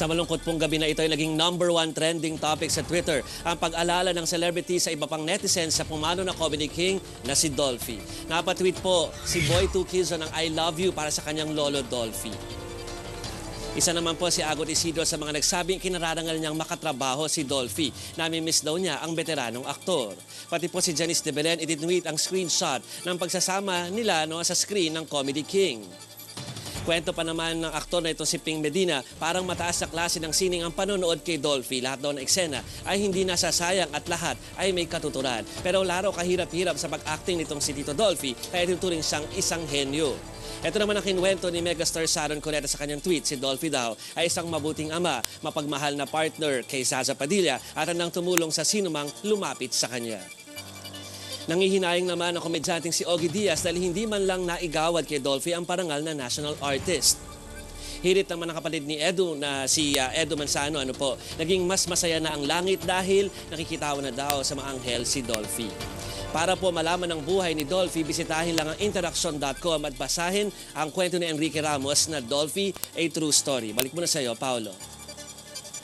Sa malungkot pong gabi na ito ay naging number one trending topic sa Twitter ang pag-alala ng celebrity sa iba pang netizens sa pumano na comedy king na si Dolphy. Napatweet po si Boy Tukizo ng I love you para sa kanyang lolo Dolphy. Isa naman po si Agot Isidro sa mga nagsabing kinararangal niyang makatrabaho si Dolphy. Nami-miss daw niya ang veteranong aktor. Pati po si Janice de Belen itinweet ang screenshot ng pagsasama nila no, sa screen ng Comedy King. Kwento pa naman ng aktor na itong si Ping Medina, parang mataas na klase ng sining ang panonood kay Dolphy. Lahat daw ng eksena ay hindi nasasayang at lahat ay may katuturan. Pero laro kahirap-hirap sa pag-acting nitong si Tito Dolphy kaya tinuturing siyang isang henyo. Ito naman ang kinwento ni megastar Sharon Cuneta sa kanyang tweet. Si Dolphy daw ay isang mabuting ama, mapagmahal na partner kay Zaza Padilla at handang tumulong sa sinumang lumapit sa kanya. Nangihinayang naman ang komedyanteng si Ogie Diaz dahil hindi man lang naigawad kay Dolphy ang parangal na national artist. Hirit naman ang kapatid ni Edu na si uh, Edu Manzano, ano po, naging mas masaya na ang langit dahil nakikitawan na daw sa mga anghel si Dolphy. Para po malaman ang buhay ni Dolphy, bisitahin lang ang interaction.com at basahin ang kwento ni Enrique Ramos na Dolphy, A True Story. Balik muna sa iyo, Paolo.